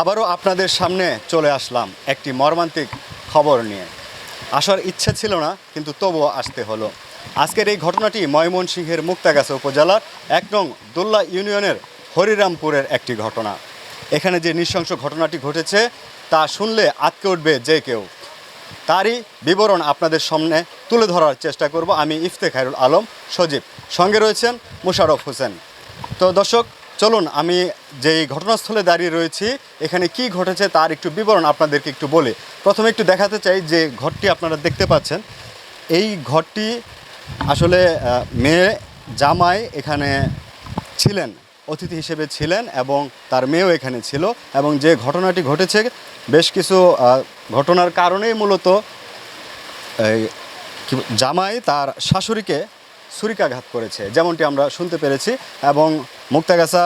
আবারও আপনাদের সামনে চলে আসলাম একটি মর্মান্তিক খবর নিয়ে। আসার ইচ্ছা ছিল না, কিন্তু তবুও আসতে হলো। আজকের এই ঘটনাটি ময়মনসিংহের মুক্তাগাছা উপজেলার এক নং দোল্লা ইউনিয়নের হরিরামপুরের একটি ঘটনা। এখানে যে নৃশংস ঘটনাটি ঘটেছে, তা শুনলে আটকে উঠবে যে কেউ। তারই বিবরণ আপনাদের সামনে তুলে ধরার চেষ্টা করব আমি ইফতেখারুল আলম, সজীব। সঙ্গে রয়েছেন মুশারফ হোসেন। তো দর্শক চলুন, আমি যেই ঘটনাস্থলে দাঁড়িয়ে রয়েছি, এখানে কি ঘটেছে তার একটু বিবরণ আপনাদেরকে একটু বলি। প্রথমে একটু দেখাতে চাই যে ঘরটি আপনারা দেখতে পাচ্ছেন। এই ঘরটি আসলে মেয়ে জামাই এখানে ছিলেন, অতিথি হিসেবে ছিলেন এবং তার মেয়েও এখানে ছিল এবং যে ঘটনাটি ঘটেছে, বেশ কিছু ঘটনার কারণেই মূলত জামাই তার শাশুড়িকে ছুরিকাঘাত করেছে, যেমনটি আমরা শুনতে পেরেছি। এবং মুক্তাগাছা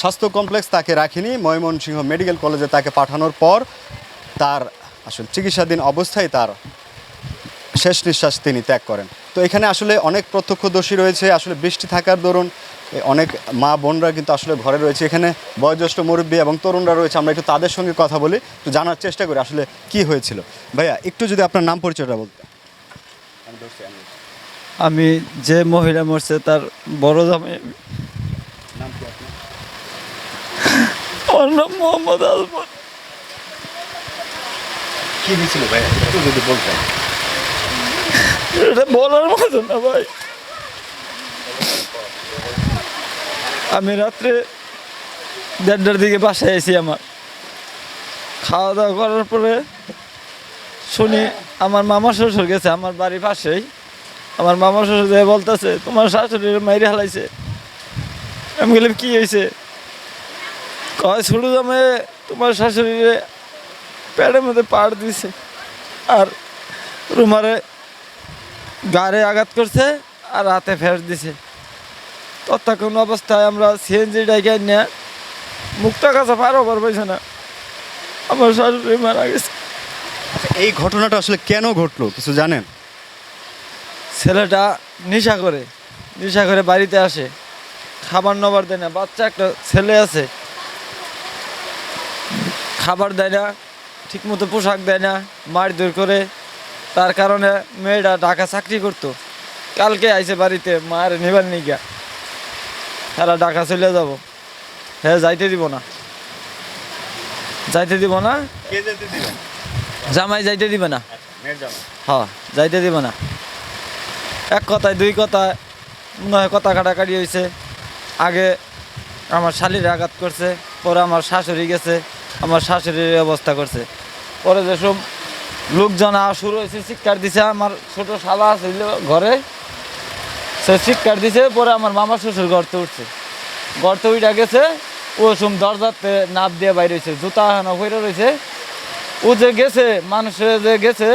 স্বাস্থ্য কমপ্লেক্স তাকে রাখেনি। ময়মনসিংহ মেডিকেল কলেজে তাকে পাঠানোর পর তার আসলে চিকিৎসাধীন অবস্থায় তার শেষ নিঃশ্বাস তিনি ত্যাগ করেন। তো এখানে আসলে অনেক প্রত্যক্ষদর্শী রয়েছে। আসলে বৃষ্টি থাকার দরুন অনেক মা বোনরা কিন্তু আসলে ঘরে রয়েছে। এখানে বয়োজ্যেষ্ঠ মুরব্বী এবং তরুণরা রয়েছে। আমরা একটু তাদের সঙ্গে কথা বলি, একটু জানার চেষ্টা করি আসলে কি হয়েছিল। ভাইয়া, একটু যদি আপনার নাম পরিচয়টা বলতেন। আমি যে মহিলা মরছে তার বড় জামাই আমার নাম মোহাম্মদ কি হয়েছিল ভাইয়া যদি বলতেন। এটা বলার মতো না ভাই। আমি রাত্রে দেড়টার দিকে বাসায় এসি আমার। খাওয়া দাওয়া করার পরে শুনি আমার মামা শ্বশুর গেছে আমার বাড়ির পাশেই। আমার মামা শ্বশুর যে বলতেছে তোমার শাশুড়ির মাইরে হালাইছে। আমি গেলাম কি হয়েছে কয় ছোটো দামে তোমার শাশুড়িরে প্যাডের মধ্যে পাড় দিছে আর রুমারে গাড়ে আঘাত করছে আর হাতে ফের দিছে। তৎক্ষণ অবস্থায় আমরা সিএনজি ডাইকে নিয়ে মুক্তা কাছে পারো পারবে না। আমার শাশুড়ি মারা গেছে। আচ্ছা, এই ঘটনাটা আসলে কেন ঘটলো? কিছু জানেন? ছেলেটা নেশা করে নেশা করে বাড়িতে আসে। খাবার নবার দেয় না বাচ্চা একটা ছেলে আছে। খাবার দেয় না ঠিকমতো পোশাক দেয় না মারধর করে। তার কারণে মেয়েটা ঢাকা চাকরি করতো। কালকে আইসে বাড়িতে মায়ের নেবার নিগা। তারা ঢাকা চলে যাব। হ্যাঁ যাইতে দিব না। যাইতে দিব না? জামাই যাইতে দিবে না? মেয়ের হ্যাঁ যাইতে দিব না। এক কথায়, দুই কথায় হয় কথা কাটাকাটি হয়েছে আগে আমার শালির আঘাত করছে, পরে আমার শাশুড়ি গেছে, আমার শাশুড়ির অবস্থা করছে। পরে যেসব লোকজন শুরু হয়েছে, শিক্ষার দিছে, আমার ছোট শালা ছিল ঘরে, সে শিক্ষার দিছে, পরে আমার মামা শ্বশুর গর্তে উঠছে। গর্তে উঠা গেছে, ও সম দরজাতে নাপ দিয়ে বাইরে হয়েছে জুতা হানা হইরে রয়েছে ও যে গেছে মানুষের যে গেছে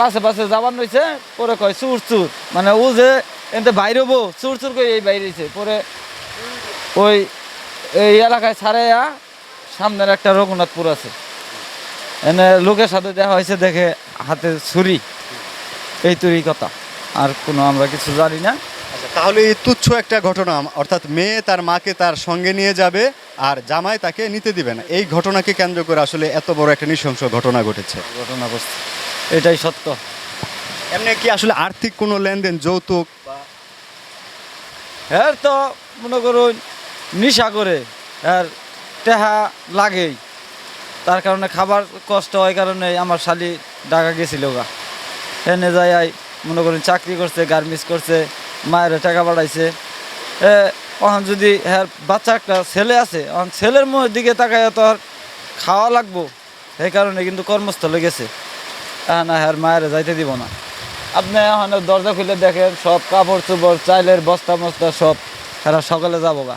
পাশে পাশে যাবার রয়েছে পরে কয় চুর চুর। মানে ও যে এতে বাইরে হব চুর চুর করে এই বাইরেছে পরে ওই এই এলাকায় ছাড়াইয়া সামনের একটা রঘুনাথপুর আছে। এনে লোকের সাথে দেখা হয়েছে দেখে হাতে ছুরি। এই তৈরি কথা। আর কোনো আমরা কিছু জানি না। আচ্ছা তাহলে এই তুচ্ছ একটা ঘটনা অর্থাৎ মেয়ে তার মাকে তার সঙ্গে নিয়ে যাবে আর জামাই তাকে নিতে দিবে না। এই ঘটনাকে কেন্দ্র করে আসলে এত বড় একটা নৃশংস ঘটনা ঘটেছে। ঘটনা এটাই সত্য। এমনি কি আসলে আর্থিক কোনো লেনদেন যৌতুক হ্যাঁ তো মনে করুন নিশা করে আর টেহা লাগেই। তার কারণে খাবার কষ্ট হয় কারণে আমার শালি ঢাকা গেছিল গা। এনে যাই আই মনে করুন চাকরি করছে গার্মেন্টস করছে মায়ের টাকা বাড়াইছে এ ওখান যদি হ্যাঁ বাচ্চা একটা ছেলে আছে ওখান ছেলের দিকে তাকায় তো আর খাওয়া লাগবো সেই কারণে কিন্তু কর্মস্থলে গেছে। না হ্যাঁ মায়ের যাইতে দিব না। আপনি এখন দরজা খুলে দেখেন সব কাপড় চোপড় চাইলের বস্তা মস্তা সব। তারা সকালে যাব গা।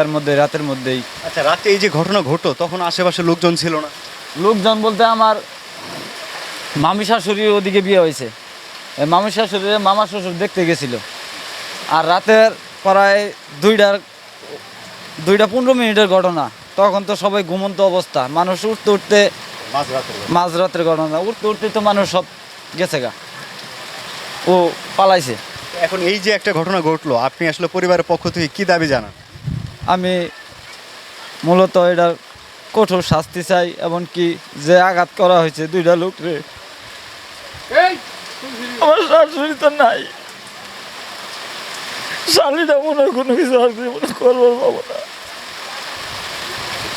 এর মধ্যে রাতের মধ্যেই। আচ্ছা রাতে এই যে ঘটনা ঘটলো তখন আশেপাশে লোকজন ছিল না? লোকজন বলতে আমার মামি শাশুড়ির ওদিকে বিয়ে হয়েছে। মামি শাশুড়ির মামা শ্বশুর দেখতে গেছিল। আর রাতের প্রায় দুইটার দুইটা পনেরো মিনিটের ঘটনা। তখন তো সবাই ঘুমন্ত অবস্থা। মানুষ উঠতে উঠতে মাঝরাতের। ঘটনা উঠতে উঠতে তো মানুষ সব গেছে গা। ও পালাইছে। এখন এই যে একটা ঘটনা ঘটলো আপনি আসলে পরিবারের পক্ষ থেকে কি দাবি জানান? আমি মূলত এটা কঠোর শাস্তি চাই এমনকি যে আঘাত করা হয়েছে দুইটা লোক রে। আমার শাশুড়ি তো নাই। শালিটা মনে হয় কোনো কিছু আর জীবনে করবার পাবো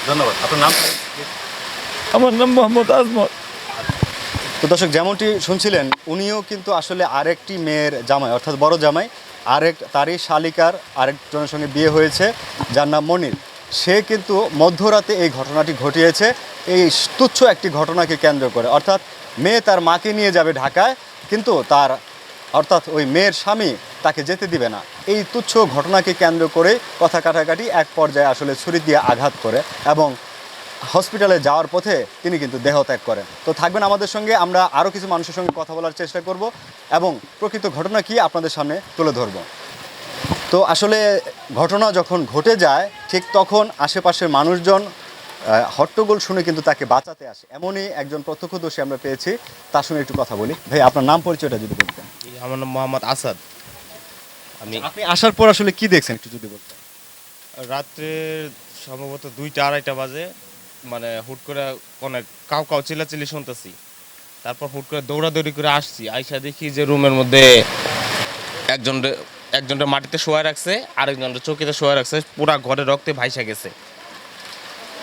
ধন্যবাদ। আপনার নাম? আমার নাম মোহাম্মদ আজমত তো দর্শক, যেমনটি শুনছিলেন, উনিও কিন্তু আসলে আরেকটি মেয়ের জামাই, অর্থাৎ বড় জামাই। আরেক, তারই শালিকার আরেকজনের সঙ্গে বিয়ে হয়েছে, যার নাম মনির। সে কিন্তু মধ্যরাতে এই ঘটনাটি ঘটিয়েছে। এই তুচ্ছ একটি ঘটনাকে কেন্দ্র করে। অর্থাৎ, মেয়ে তার মাকে নিয়ে যাবে ঢাকায়, কিন্তু তার, অর্থাৎ ওই মেয়ের স্বামী তাকে যেতে দিবে না। এই তুচ্ছ ঘটনাকে কেন্দ্র করে কথা কাটাকাটি এক পর্যায়ে আসলে ছুরি দিয়ে আঘাত করে এবং হসপিটালে যাওয়ার পথে তিনি কিন্তু দেহত্যাগ করেন। তো থাকবেন আমাদের সঙ্গে আমরা আরও কিছু মানুষের সঙ্গে কথা বলার চেষ্টা করব এবং প্রকৃত ঘটনা কি আপনাদের সামনে তুলে ধরব। তো আসলে ঘটনা যখন ঘটে যায় ঠিক তখন আশেপাশের মানুষজন হট্টগোল শুনে কিন্তু তাকে বাঁচাতে আসে। এমনই একজন প্রত্যক্ষদর্শী আমরা পেয়েছি তার সঙ্গে একটু কথা বলি। ভাই আপনার নাম পরিচয়টা যদি বলতেন। আমার নাম মোহাম্মদ আসাদ। আমি আপনি আসার পর আসলে কি দেখছেন একটু যদি বলতেন। রাত্রে সম্ভবত দুইটা আড়াইটা বাজে। মানে হুট করে অনেক কাউ কাউ চিল্লাচিল্লি শুনতেছি। তারপর হুট করে দৌড়াদৌড়ি করে আসছি, আইসা দেখি যে রুমের মধ্যে একজন একজনটা মাটিতে শোয়া রাখছে আরেকজনটা চৌকিতে শোয়া রাখছে, পুরা ঘরে রক্তে ভাইসা গেছে।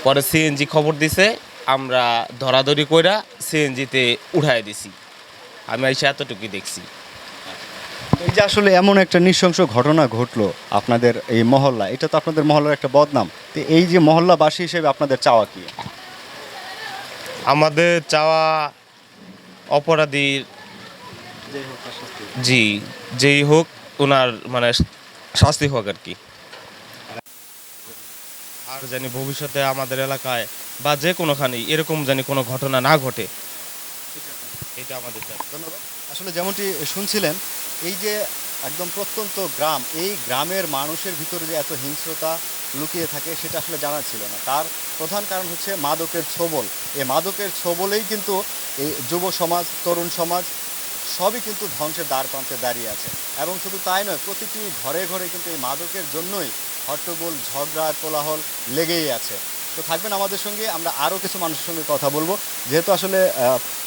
পরে সিএনজি খবর দিছে, আমরা ধরাধরি কইরা সিএনজিতে উঠাই দিছি। আমি আইসা এতটুকুই দেখছি। যে আসলে এমন একটা নৃশংস ঘটনা ঘটলো আপনাদের এই মহল্লা এটা তো আপনাদের মহল্লার একটা বদনাম। তো এই যে মহল্লাবাসী হিসেবে আপনাদের চাওয়া কি? আমাদের চাওয়া অপরাধীর জি যেই হোক ওনার মানে শাস্তি হোক আর কি। আর জানি ভবিষ্যতে আমাদের এলাকায় বা যে কোনোখানেই এরকম জানি কোনো ঘটনা না ঘটে। এটা আমাদের ধন্যবাদ। আসলে যেমনটি শুনছিলেন, এই যে একদম প্রত্যন্ত গ্রাম, এই গ্রামের মানুষের ভিতরে যে এত হিংস্রতা লুকিয়ে থাকে সেটা আসলে জানা ছিল না। তার প্রধান কারণ হচ্ছে মাদকের ছোবল। এই মাদকের ছোবলেই কিন্তু এই যুব সমাজ, তরুণ সমাজ সবই কিন্তু ধ্বংসের দ্বার প্রান্তে দাঁড়িয়ে আছে। এবং শুধু তাই নয়, প্রতিটি ঘরে ঘরে কিন্তু এই মাদকের জন্যই হট্টগোল, ঝগড়া, কোলাহল লেগেই আছে। তো থাকবেন আমাদের সঙ্গে, আমরা আরও কিছু মানুষের সঙ্গে কথা বলব। যেহেতু আসলে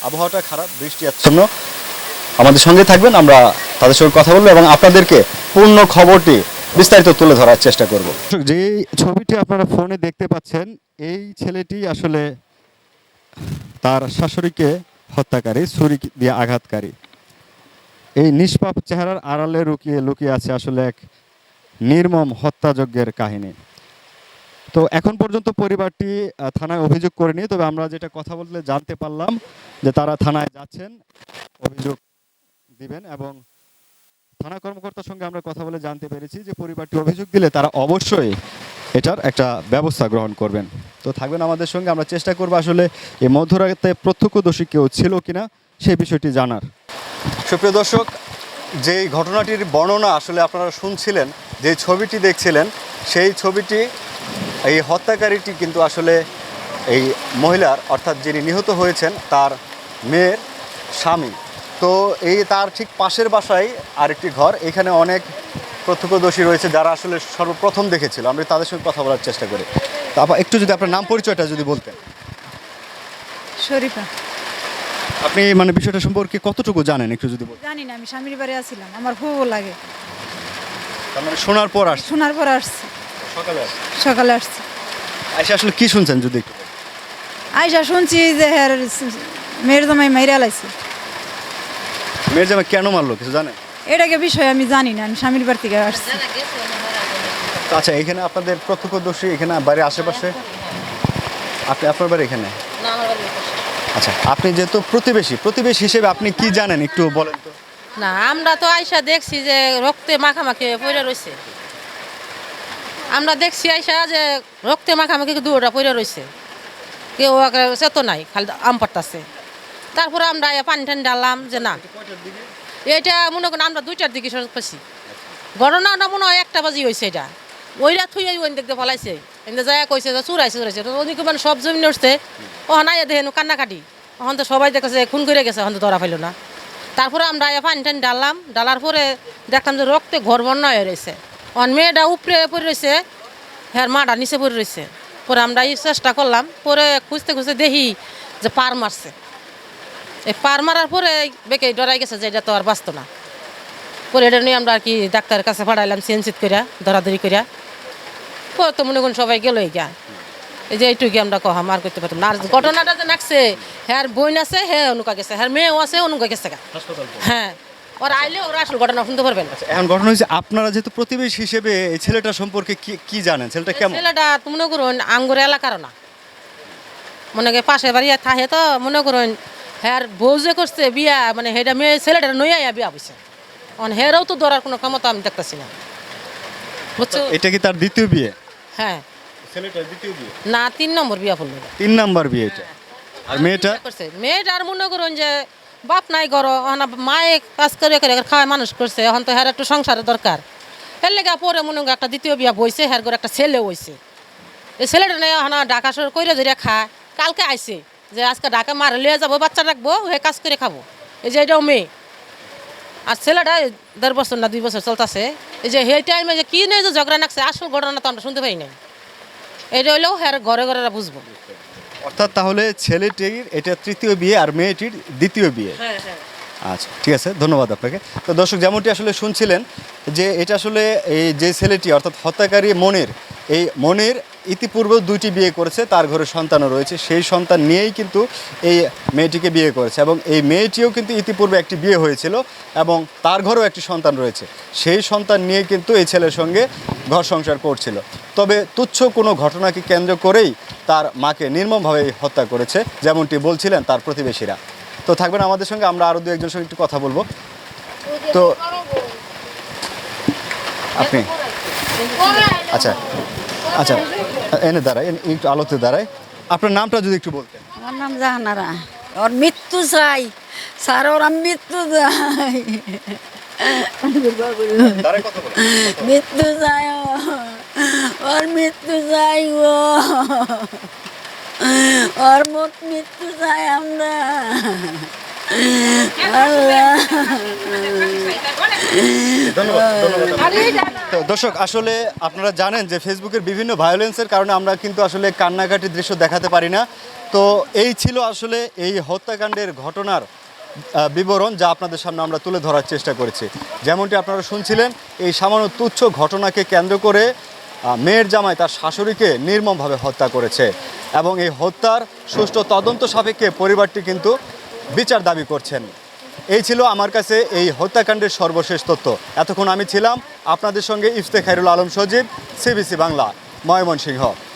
আবহাওয়াটা খারাপ, বৃষ্টি আচ্ছন্ন আমাদের সঙ্গে থাকবেন, আমরা তাদের সঙ্গে কথা বলব এবং আপনাদেরকে পূর্ণ খবরটি বিস্তারিত তুলে ধরার চেষ্টা করব। যে ছবিটি আপনারা ফোনে দেখতে পাচ্ছেন, এই ছেলেটি আসলে তার শাশুড়িকে হত্যাকারী, ছুরি দিয়ে আঘাতকারী। এই নিষ্পাপ চেহারার আড়ালে লুকিয়ে লুকিয়ে আছে আসলে এক নির্মম হত্যাযজ্ঞের কাহিনী। তো এখন পর্যন্ত পরিবারটি থানায় অভিযোগ করেনি, তবে আমরা যেটা কথা বলতে জানতে পারলাম যে তারা থানায় যাচ্ছেন, অভিযোগ দিবেন এবং থানা কর্মকর্তার সঙ্গে আমরা কথা বলে জানতে পেরেছি যে পরিবারটি অভিযোগ দিলে তারা অবশ্যই এটার একটা ব্যবস্থা গ্রহণ করবেন। তো থাকবেন আমাদের সঙ্গে, আমরা চেষ্টা করব আসলে এই মধ্যরাতে প্রত্যক্ষদর্শী কেউ ছিল কিনা সেই বিষয়টি জানার। সুপ্রিয় দর্শক যে ঘটনাটির বর্ণনা আসলে আপনারা শুনছিলেন, যে ছবিটি দেখছিলেন, সেই ছবিটি, এই হত্যাকারীটি কিন্তু আসলে এই মহিলার, অর্থাৎ যিনি নিহত হয়েছেন, তার মেয়ের স্বামী। তো এই তার ঠিক পাশের বাসায় আরেকটি ঘর। এখানে অনেক প্রত্যক্ষদর্শী রয়েছে যারা আসলে সর্বপ্রথম দেখেছিল। আমরা তাদের সঙ্গে কথা বলার চেষ্টা করি। তারপর একটু যদি আপনার নাম পরিচয়টা যদি বলতেন। শরীফা। আপনি মানে বিষয়টা সম্পর্কে কতটুকু জানেন একটু যদি বলতেন। জানি না আমি স্বামীর বাড়ি আছিলাম আমার খুব লাগে। তার মানে শোনার পর আসছে। শোনার পর আসছি। সকালে আসছে। সকালে আসছি। এসে আসলে কি শুনছেন যদি একটু বলেন? আইসা শুনছি যে হ্যাঁ মেয়ের জামাই মাইরা লাইছে। মেয়ের জামাই কেন মারলো কিছু জানেন এটাকে বিষয় আমি জানি না আমি স্বামীর বাড়ি থেকে আসছি। আচ্ছা এখানে আপনাদের প্রত্যক্ষদর্শী এখানে বাড়ির আশেপাশে? আপনি আপনার বাড়ি এখানে? আচ্ছা আপনি যেহেতু প্রতিবেশী প্রতিবেশী হিসেবে আপনি কি জানেন একটু বলেন তো? না আমরা তো আইসা দেখছি যে রক্তে মাখামাখি পড়ে রয়েছে আমরা দেখছি আইসা যে রক্তে মাখামাখি দুটা পড়ে রয়েছে কেউ সে তো নাই খালি আম পাড়তাছে। তারপরে আমরা পানি টানি ডাললাম যে না এটা মনে করেন আমরা দুইটার দিকে সরকার পাইছি। ঘটনাটা মনে হয় একটা বাজি হয়েছে এটা। ওইটা থুই ওই দেখতে ফলাইছে এনে যায় কইছে যে চুরাইছে চুরাইছে। ওদিকে মানে সব জমি উঠছে। ও নাই দেখেন কান্নাকাটি। এখন তো সবাই দেখেছে, খুন করে গেছে এখন তো ধরা পাইল না। তারপরে আমরা পানি টানি ডাললাম ডালার পরে দেখলাম যে রক্তে ঘর বন্যা হয়ে রয়েছে। অন মেয়েটা উপরে পড়ে রয়েছে হ্যাঁ মাটা নিচে পড়ে রয়েছে। পরে আমরা এই চেষ্টা করলাম। পরে খুঁজতে খুঁজতে দেখি যে পার মারছে। এই পার মারার পরে বেকে ডরাই গেছে যে এটা তো আর বাঁচতো না। পরে এটা নিয়ে আমরা আর কি ডাক্তারের কাছে পাঠাইলাম সিএনসিত করিয়া ধরাধরি করিয়া পরে তো মনে করুন সবাই গেলই গা এই যে এইটুকু আমরা কহাম আর করতে পারতাম না। আর ঘটনাটা যে নাকছে হ্যার বোন আছে হ্যাঁ অনুকা গেছে হ্যার মেয়েও আছে অনুকা গেছে গা। হ্যাঁ ওরা আইলে ওরা আসল ঘটনা শুনতে পারবেন এখন ঘটনা হয়েছে আপনারা যেহেতু প্রতিবেশী হিসেবে এই ছেলেটা সম্পর্কে কি কি জানেন? ছেলেটা কেমন? ছেলেটা মনে করুন আঙ্গুর এলাকার না। মনে করে পাশে বাড়ি থাকে তো মনে করুন হ্যার বউ যে করছে বিয়া মানে হেটা মেয়ে ছেলেটা নইয়া বিয়া বসে অন হেরাও তো ধরার কোনো ক্ষমতা আমি দেখতেছি না। বুঝছ? এটা কি তার দ্বিতীয় বিয়ে? হ্যাঁ। ছেলেটার দ্বিতীয় বিয়ে? না তিন নম্বর বিয়া পড়ল। তিন নম্বর বিয়ে এটা। আর মেয়েটা? করছে। মেয়েটার মনে করুন যে বাপ নাই গর মায়ে কাজ করে করে খাওয়ায় মানুষ করছে এখন তো হ্যার একটু সংসারের দরকার। এর লেগে পরে মনে করুন একটা দ্বিতীয় বিয়া বইছে হ্যার করে একটা ছেলে হইছে। এই ছেলেটা নিয়ে এখন ঢাকা শহর কইরে ধরে খায়। কালকে আইছে। যে আজকে ঢাকা মারে লিয়ে যাব বাচ্চা রাখব হয়ে কাজ করে খাব। এই যে এটাও মেয়ে। আর ছেলেটা দেড় বছর না দুই বছর চলতেছে। এই যে সেই টাইমে যে কি নেই যে ঝগড়া নাকছে আসল ঘটনা তো আমরা শুনতে পাই নাই। এটা হইলেও হ্যাঁ ঘরে ঘরে বুঝব। অর্থাৎ তাহলে ছেলেটির এটা তৃতীয় বিয়ে আর মেয়েটির দ্বিতীয় বিয়ে। হ্যাঁ হ্যাঁ। আচ্ছা ঠিক আছে ধন্যবাদ আপনাকে। তো দর্শক যেমনটি আসলে শুনছিলেন যে এটা আসলে এই যে ছেলেটি অর্থাৎ হত্যাকারী মনির এই মনির ইতিপূর্বেও দুইটি বিয়ে করেছে তার ঘরে সন্তানও রয়েছে। সেই সন্তান নিয়েই কিন্তু এই মেয়েটিকে বিয়ে করেছে এবং এই মেয়েটিও কিন্তু ইতিপূর্বে একটি বিয়ে হয়েছিল এবং তার ঘরেও একটি সন্তান রয়েছে। সেই সন্তান নিয়ে কিন্তু এই ছেলের সঙ্গে ঘর সংসার করছিল। তবে তুচ্ছ কোনো ঘটনাকে কেন্দ্র করেই তার মাকে নির্মমভাবে হত্যা করেছে যেমনটি বলছিলেন তার প্রতিবেশীরা। তো থাকবেন আমাদের সঙ্গে আমরা আরও দু একজনের সঙ্গে একটু কথা বলব। তো আপনি আচ্ছা আচ্ছা এনে দাঁড়ায় একটু আলোতে দাঁড়ায়। আপনার নামটা যদি একটু বলতেন। আমার নাম জাহানারা। ওর মৃত্যু চাই। স্যার ওরা মৃত্যু চাই। মৃত্যু চাই ওর। মৃত্যু চাই গো ওর মোট মৃত্যু চাই আমরা। তো দর্শক আসলে আপনারা জানেন যে ফেসবুকের বিভিন্ন ভায়োলেন্সের কারণে আমরা কিন্তু আসলে কান্নাকাটি দৃশ্য দেখাতে পারি না। তো এই ছিল আসলে এই হত্যাকাণ্ডের ঘটনার বিবরণ যা আপনাদের সামনে আমরা তুলে ধরার চেষ্টা করেছি। যেমনটি আপনারা শুনছিলেন এই সামান্য তুচ্ছ ঘটনাকে কেন্দ্র করে মেয়ের জামাই তার শাশুড়িকে নির্মমভাবে হত্যা করেছে এবং এই হত্যার সুষ্ঠু তদন্ত সাপেক্ষে পরিবারটি কিন্তু বিচার দাবি করছেন। এই ছিল আমার কাছে এই হত্যাকাণ্ডের সর্বশেষ তথ্য। এতক্ষণ আমি ছিলাম আপনাদের সঙ্গে ইফতেখাইরুল আলম সজীব, সিবিসি বাংলা, ময়মনসিংহ।